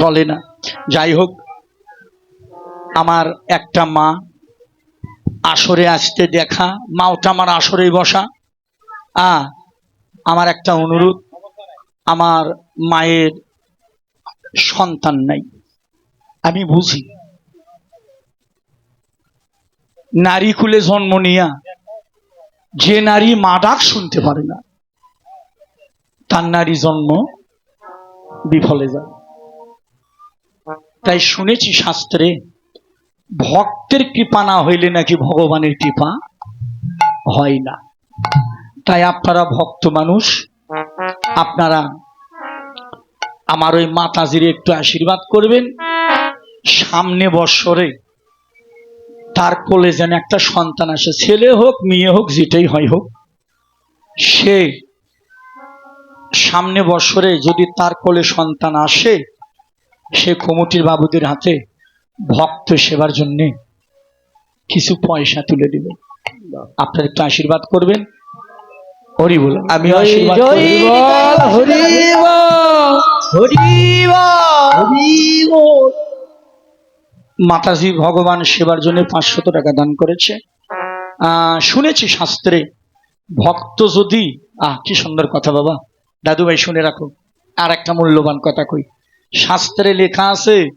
টলে না। যাই হোক, আমার একটা মা আসরে আসতে দেখা, মাওটা আমার আসরে বসা। আ, আমার একটা অনুরোধ, আমার মায়ের সন্তান নাই। আমি বুঝি, নারী কুলে জন্ম নিয়া যে নারী মা ডাক শুনতে পারে না, তার নারী জন্ম বিফলে যায়। তাই শুনেছি শাস্ত্রে, ভক্তের কৃপা না হইলে নাকি ভগবানের কৃপা হয় না। তাই আপনারা ভক্ত মানুষ, আপনারা আমার ওই মাতাজির একটু আশীর্বাদ করবেন। সামনে বৎসরে তার কোলে যেন একটা সন্তান আসে, ছেলে হোক, মেয়ে হোক, যেটাই হয় হোক, সে সামনে বছরে যদি তার কোলে সন্তান আসে সে কমিটির বাবুদের হাতে ভক্ত সেবার জন্যে কিছু পয়সা তুলে দিবে। আপনার একটু আশীর্বাদ করবেন। হরি বল। আমি আশীর্বাদ মাতাজি ভগবান সেবার জন্য পাঁচশত টাকা দান করেছে। আহ, শুনেছি শাস্ত্রে ভক্ত যদি আহ কি সুন্দর কথা বাবা। দাদু ভাই শুনে রাখো। আর একটা মূল্যবান কথা কই। শাস্ত্রে লেখা আছে,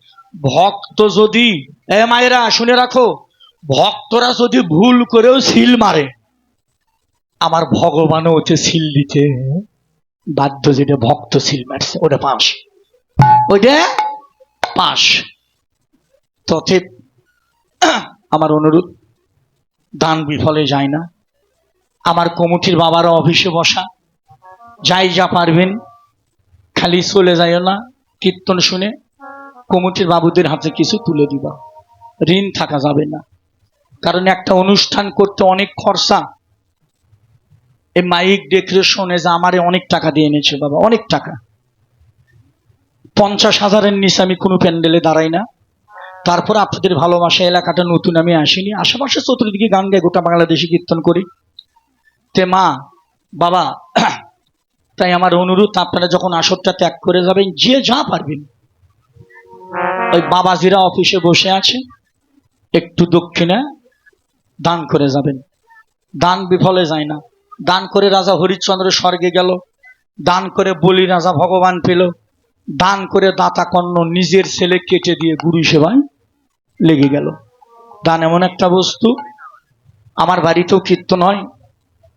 ভক্ত যদি, এ মায়েরা, শুনে রাখো, ভক্তরা যদি ভুল করেও সিল মারে, আমার ভগবানও ওতে সিল দিতে। বাধ্য যেটা ভক্ত সিল মারছে, ওটা পাস। ওইটা পাস। তথেপ আমার অনুরোধ, দান বিফলে যায় না। আমার কমিটির বাবারা অফিসে বসা, যাই যা পারবেন, খালি চলে যাইও না। কীর্তন শুনে কমিটির বাবুদের হাতে কিছু তুলে দিবা। ঋণ থাকা যাবে না। কারণ একটা অনুষ্ঠান করতে অনেক খরচা। এই মাইক ডেকোরেশনে যে আমারে অনেক টাকা দিয়ে এনেছে বাবা, অনেক টাকা। পঞ্চাশ হাজারের নিচে আমি কোনো প্যান্ডেলে দাঁড়াই না। তারপর আপনাদের ভালোবাসা এলাকাটা নতুন, আমি আসিনি। আশেপাশে চতুর্দিকে গান গাই, গোটা বাংলাদেশে কীর্তন করি। তে মা, বাবা তাই আমার অনুরোধ, আপনারা যখন আসরটা ত্যাগ করে যাবেন, যে যা পারবেন। ওই বাবাজিরা অফিসে বসে আছে, একটু দক্ষিণে দান করে যাবেন। দান বিফলে যায় না। দান করে রাজা হরিশ্চন্দ্র স্বর্গে গেল। দান করে বলি রাজা ভগবান পেল। দান করে দাতা কর্ণ নিজের ছেলে কেটে দিয়ে গুরু সেবায় লেগে গেল। দান এমন একটা বস্তু, আমার বাড়িতেও কীর্তন হয়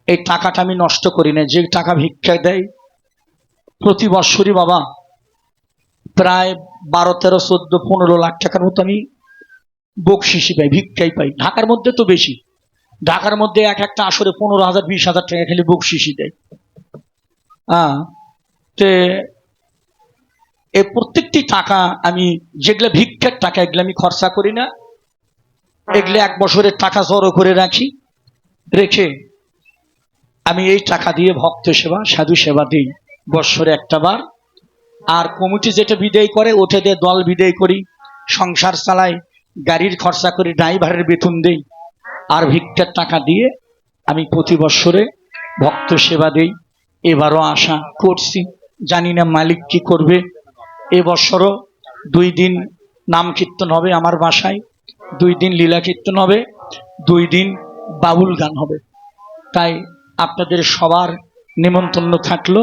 এই টাকাটা আমি নষ্ট করি না যে টাকা ভিক্ষা দেয়, প্রতি বৎসরই বাবা, প্রায় বারো, তেরো, চোদ্দ, পনেরো লাখ টাকার মতো আমি বকশিসি পাই, ভিক্ষাই পাই। ঢাকার মধ্যে তো বেশি। ঢাকার মধ্যে এক একটা আসরে পনেরো হাজার, বিশ হাজার টাকা খালি বকশিসি দেয়। হ্যাঁ তে এ প্রত্যেকটি টাকা আমি, যেগুলো ভিক্ষার টাকা, এগুলো আমি খরচা করি না। এগুলো এক বছরের টাকা জড়ো করে রাখি, রেখে আমি এই টাকা দিয়ে ভক্ত সেবা, সাধু সেবা দিই বৎসরে একটা বার। আর কমিটি যেটা বিদায় করে, ওঠে দিয়ে দল বিদায় করি, সংসার চালাই, গাড়ির খরচা করি, ড্রাইভারের বেতন দেই। আর ভিক্ষার টাকা দিয়ে আমি প্রতি বৎসরে ভক্ত সেবা দেই। এবারও আশা করছি, জানি না মালিক কি করবে। এ বৎসরও দুই দিন নাম কীর্তন হবে আমার বাসায়, দুই দিন লীলা কীর্তন হবে, দুই দিন বাউল গান হবে। তাই আপনাদের সবার নিমন্ত্রণ থাকল।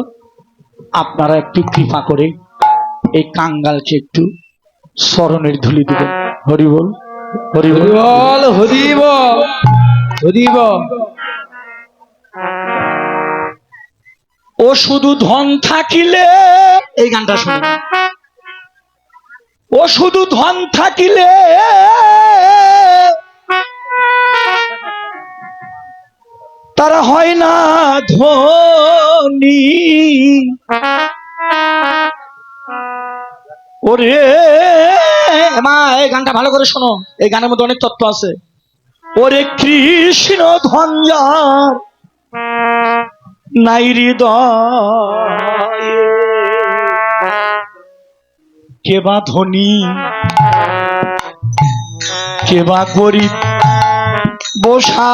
আপনারা একটু কৃপা করে এই কাঙ্গালকে একটু স্মরণের ধুলি দিবেন। হরিবল হরিবল হরিব হরিব ও শুধু ধন থাকিলে এই গানটা শুনুন। ও শুধু ধন থাকিলে তারা হয় না ধনী। ওরে, মা, এই গানটা ভালো করে শোনো। এই গানের মধ্যে অনেক তত্ত্ব আছে। ওরে কৃষ্ণ ধঞ্জার নাই হৃদয়ে। কে বা ধনী, কে বা গরিব, বসা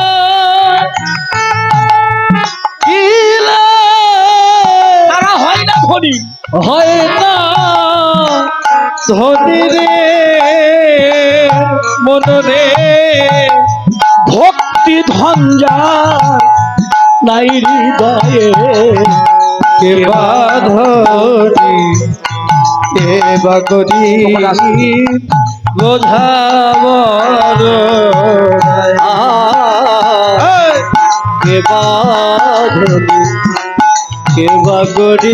হয় না। ধনী রে মন রে ভক্তি যার নাই হৃদয়ে কে বা ধনী কে করি বোঝাবর কে বা ধনী কে বা করি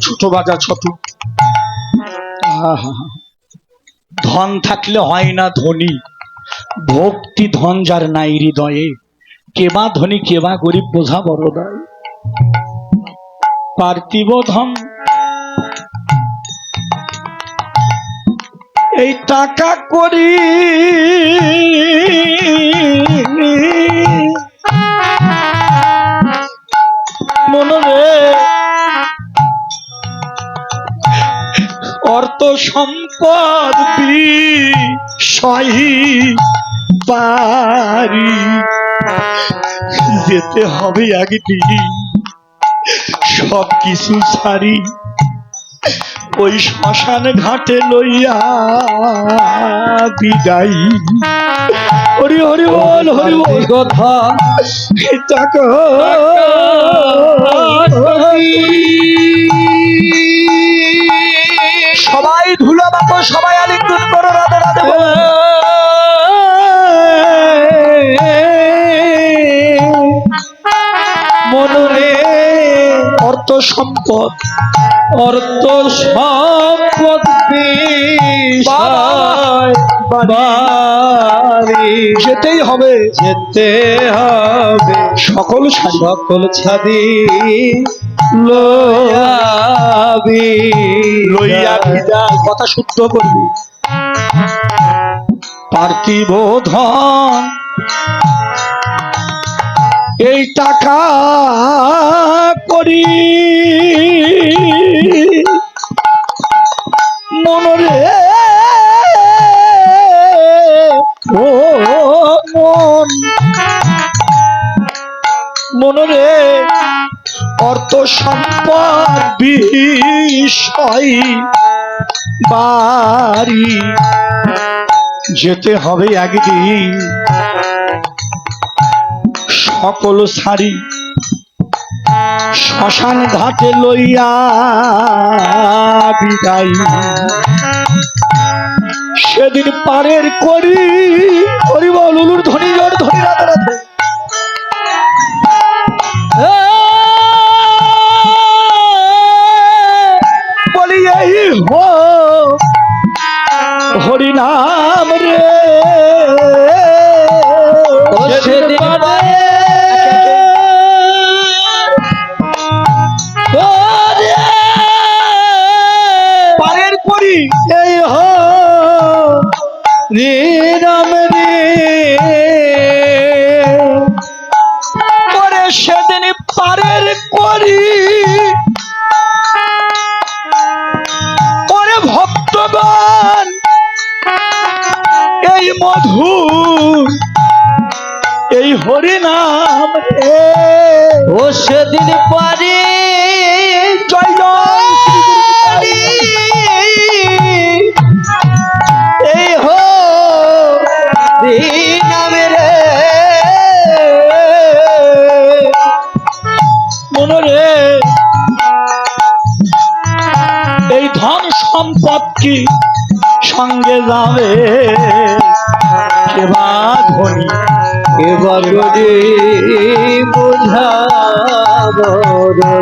ছোট বাজা ছোট। ধন থাকলে হয় না ধনী। ভক্তি ধন যার নাই হৃদয়ে। কেবা ধনী কেবা গরিব বোঝা বড় দায় পার্থিব ধন এই টাকা করি। মনরে অর্থ সম্পদ বিষয়ী পারি যেতে হবে একদিন সব কিছু ছাড়ি ওই শ্মশান ঘাটে লইয়া বিদায়। হরি হরি বল হরি বল। কথা টাকা। সবাই ধুলো বাপো সবাই আলিঙ্গন করো রাধে রাধে বলো। মনরে অর্থ সম্পদ অর্থ সম্পদ যেতেই হবে। যেতে হবে। সকল সকল ছাদি লয়াবি। লইয়া বিদায়। কথা শুদ্ধ করবি। পার্থিব ধন এই টাকা করি। মনরে ও মন। মনরে অর্থ সম্পদ বিষয় বাড়ি। যেতে হবে একদিন। সকল সারি শ্মশান ঘাটে লইয়া বিদায়। সেদিন পারের করি, করিব বল উলুর ধনী জোর ধনী রাতে রাধে এই হো রাম রে। করে সেদিন পারের করি। করে ভক্তবান এই মধু এই হরি নাম রে ও সেদিন পারে। জয় জয়। এই ধন সম্পদ কি সঙ্গে যাবে? কেবা ধনী এবার গরি বুঝাবর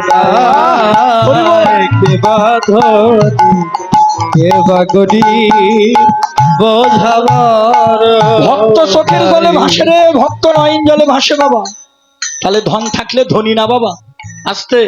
দায় কে বাধনি কে বাগরি বোঝাবার। ভক্ত চোখের জলে ভাসে রে, ভক্ত নয়ন জলে ভাসে বাবা। তাহলে ধন থাকলে ধনী না বাবা। আসতে।